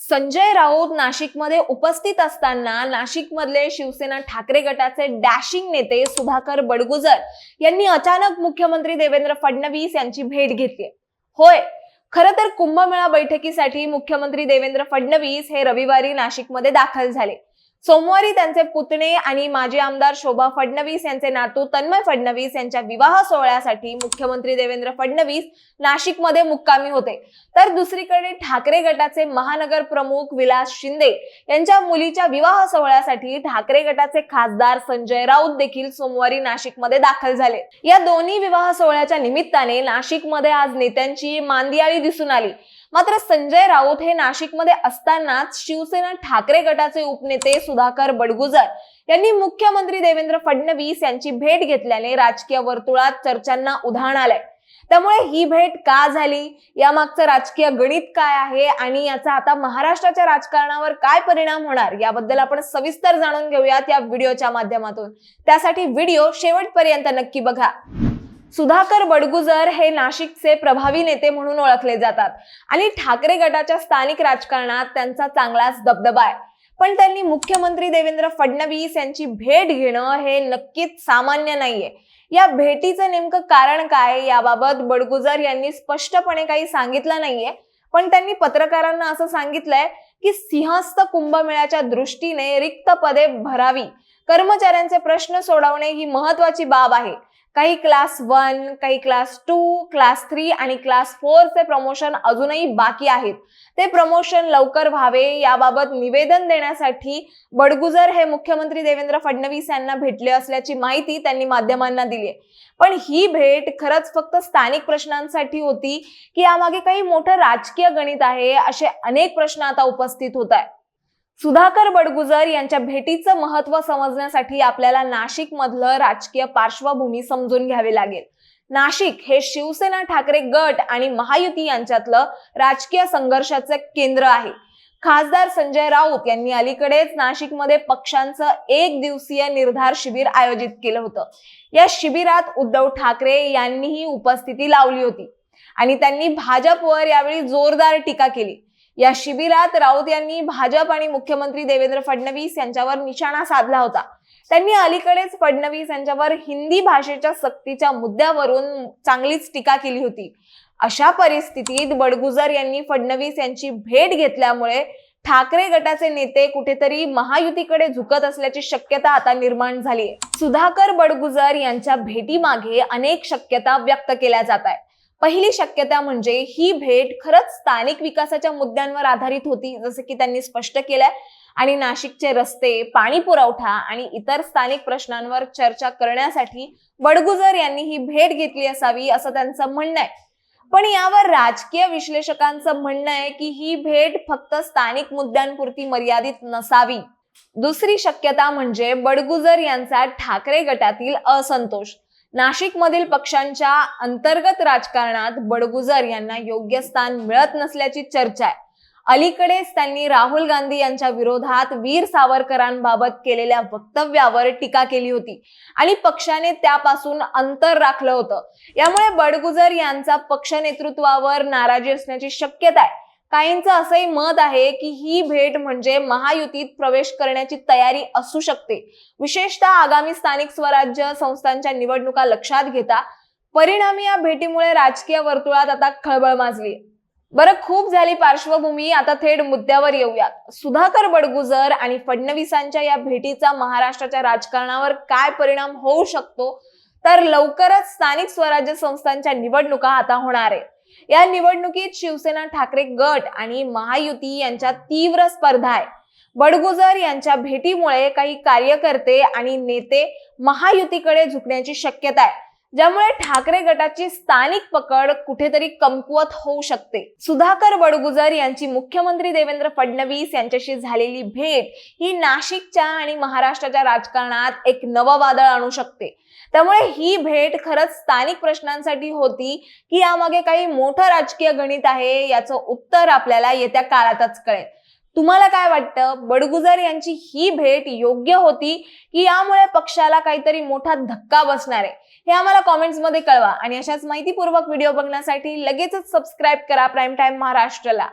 संजय राऊत नाशिकमध्ये उपस्थित असताना नाशिकमधले शिवसेना ठाकरे गटाचे डॅशिंग नेते सुधाकर बडगुजर यांनी अचानक मुख्यमंत्री देवेंद्र फडणवीस यांची भेट घेतली. होय खरं तर कुंभमेळा बैठकीसाठी मुख्यमंत्री देवेंद्र फडणवीस हे रविवारी नाशिकमध्ये दाखल झाले. सोमवारी त्यांचे पुतणे आणि माजी आमदार शोभा फडणवीस यांचे नातू तन्मय फडणवीस यांच्या विवाह सोहळ्यासाठी मुख्यमंत्री देवेंद्र फडणवीस नाशिकमध्ये मुक्कामी होते. तर दुसरीकडे ठाकरे गटाचे महानगर प्रमुख विलास शिंदे यांच्या मुलीच्या विवाह सोहळ्यासाठी ठाकरे गटाचे खासदार संजय राऊत देखील सोमवारी नाशिकमध्ये दाखल झाले. या दोन्ही विवाह सोहळ्याच्या निमित्ताने नाशिकमध्ये आज नेत्यांची मांदियाळी दिसून आली. मात्र संजय राऊत हे नाशिकमध्ये असतानाच शिवसेना ठाकरे गटाचे उपनेते सुधाकर बडगुजर यांनी मुख्यमंत्री देवेंद्र फडणवीस यांची भेट घेतल्याने राजकीय वर्तुळात चर्चांना उधाण आलंय. त्यामुळे ही भेट का झाली? यामागचं राजकीय गणित काय आहे? आणि याचा आता महाराष्ट्राच्या राजकारणावर काय परिणाम होणार? याबद्दल आपण सविस्तर जाणून घेऊयात या व्हिडिओच्या माध्यमातून. त्यासाठी व्हिडिओ शेवटपर्यंत नक्की बघा. सुधाकर बडगुजर हे नाशिकचे प्रभावी नेते म्हणून ओळखले जातात. आणि ठाकरे गटाच्या स्थानिक राजकारणात त्यांचा चांगलाच दबदबा आहे. पण त्यांनी मुख्यमंत्री देवेंद्र फडणवीस यांची भेट घेणं हे नक्कीच सामान्य नाहीये. या भेटीचं नेमकं कारण काय याबाबत बडगुजर यांनी स्पष्टपणे काही सांगितलं नाहीये. पण त्यांनी पत्रकारांना असं सांगितलंय की सिंहस्थ कुंभमेळ्याच्या दृष्टीने रिक्त पदे भरावी. कर्मचाऱ्यांचे प्रश्न सोडवणे ही महत्वाची बाब आहे. काही क्लास वन काही क्लास टू क्लास थ्री आणि क्लास फोरचे प्रमोशन अजूनही बाकी आहेत. ते प्रमोशन लवकर व्हावे याबाबत निवेदन देण्यासाठी बडगुजर हे मुख्यमंत्री देवेंद्र फडणवीस यांना भेटले असल्याची माहिती त्यांनी माध्यमांना दिली पण ही भेट खरंच फक्त स्थानिक प्रश्नांसाठी होती की यामागे काही मोठं राजकीय गणित आहे असे अनेक प्रश्न आता उपस्थित होत आहेत. सुधाकर बडगुजर यांच्या भेटीचं महत्त्व समजण्यासाठी आपल्याला नाशिक मधलं राजकीय पार्श्वभूमी समजून घ्यावी लागेल. नाशिक हे शिवसेना ठाकरे गट आणि महायुती यांच्यातलं राजकीय संघर्षाचं केंद्र आहे. खासदार संजय राऊत यांनी अलीकडेच नाशिकमध्ये पक्षांचं एक दिवसीय निर्धार शिबिर आयोजित केलं होतं. या शिबिरात उद्धव ठाकरे यांनीही उपस्थिती लावली होती. आणि त्यांनी भाजपवर यावेळी जोरदार टीका केली. या शिबिरात राऊत यांनी भाजप आणि मुख्यमंत्री देवेंद्र फडणवीस यांच्यावर निशाणा साधला होता. त्यांनी अलीकडेच फडणवीस यांच्यावर हिंदी भाषेच्या सक्तीच्या मुद्द्यावरून चांगलीच टीका केली होती. अशा परिस्थितीत बडगुजर यांनी फडणवीस यांची भेट घेतल्यामुळे ठाकरे गटाचे नेते कुठेतरी महायुतीकडे झुकत असल्याची शक्यता आता निर्माण झाली सुधाकर बडगुजर यांच्या भेटीमागे अनेक शक्यता व्यक्त केल्या जात आहेत. पहिली शक्यता म्हणजे ही भेट खरंच स्थानिक विकासाच्या मुद्द्यांवर आधारित होती जसं की त्यांनी स्पष्ट केलंय. आणि नाशिकचे रस्ते पाणी पुरवठा आणि इतर स्थानिक प्रश्नांवर चर्चा करण्यासाठी बडगुजर यांनी ही भेट घेतली असावी असं त्यांचं म्हणणं आहे. पण यावर राजकीय विश्लेषकांचं म्हणणं आहे की ही भेट फक्त स्थानिक मुद्द्यांपुरती मर्यादित नसावी. दुसरी शक्यता म्हणजे बडगुजर यांचा ठाकरे गटातील असंतोष. नाशिकमधील पक्षांच्या अंतर्गत राजकारणात बडगुजर यांना योग्य स्थान मिळत नसल्याची चर्चा आहे. अलीकडेच त्यांनी राहुल गांधी यांच्या विरोधात वीर सावरकरांबाबत केलेल्या वक्तव्यावर टीका केली होती आणि पक्षाने त्यापासून अंतर राखलं होतं. यामुळे बडगुजर यांचा पक्ष नेतृत्वावर नाराजी असण्याची शक्यता आहे. काहींचं असंही मत आहे की ही भेट म्हणजे महायुतीत प्रवेश करण्याची तयारी असू शकते. विशेषतः आगामी स्थानिक स्वराज्य संस्थांच्या निवडणुका लक्षात घेता परिणामी या भेटीमुळे राजकीय वर्तुळात आता खळबळ माजली बरं खूप झाली पार्श्वभूमी आता थेट मुद्द्यावर येऊयात. सुधाकर बडगुजर आणि फडणवीसांच्या या भेटीचा महाराष्ट्राच्या राजकारणावर काय परिणाम होऊ शकतो? तर लवकरच स्थानिक स्वराज्य संस्थांच्या निवडणुका आता होणार. आहे या निवडणुकीत शिवसेना ठाकरे गट आणि महायुती यांच्या तीव्र स्पर्धा आहे. बडगुजर यांच्या भेटीमुळे काही कार्यकर्ते आणि नेते महायुतीकडे झुकण्याची शक्यता आहे. ज्यामुळे ठाकरे गटाची स्थानिक पकड कुठेतरी कमकुवत होऊ शकते. सुधाकर बडगुजर यांची मुख्यमंत्री देवेंद्र फडणवीस यांच्याशी झालेली भेट ही नाशिकच्या आणि महाराष्ट्राच्या राजकारणात एक नवं वादळ आणू शकते. त्यामुळे ही भेट खरंच स्थानिक प्रश्नांसाठी होती की यामागे काही मोठं राजकीय गणित आहे याचं उत्तर आपल्याला येत्या काळातच कळेल. तुम्हाला काय वाटतं? बडगुजर यांची ही भेट योग्य होती की यामुळे पक्षाला काहीतरी मोठा धक्का बसणार आहे? हे आम्हाला कॉमेंट्समध्ये कळवा आणि अशाच माहितीपूर्वक व्हिडिओ बघण्यासाठी लगेचच सबस्क्राईब करा प्राईम टाइम महाराष्ट्रला.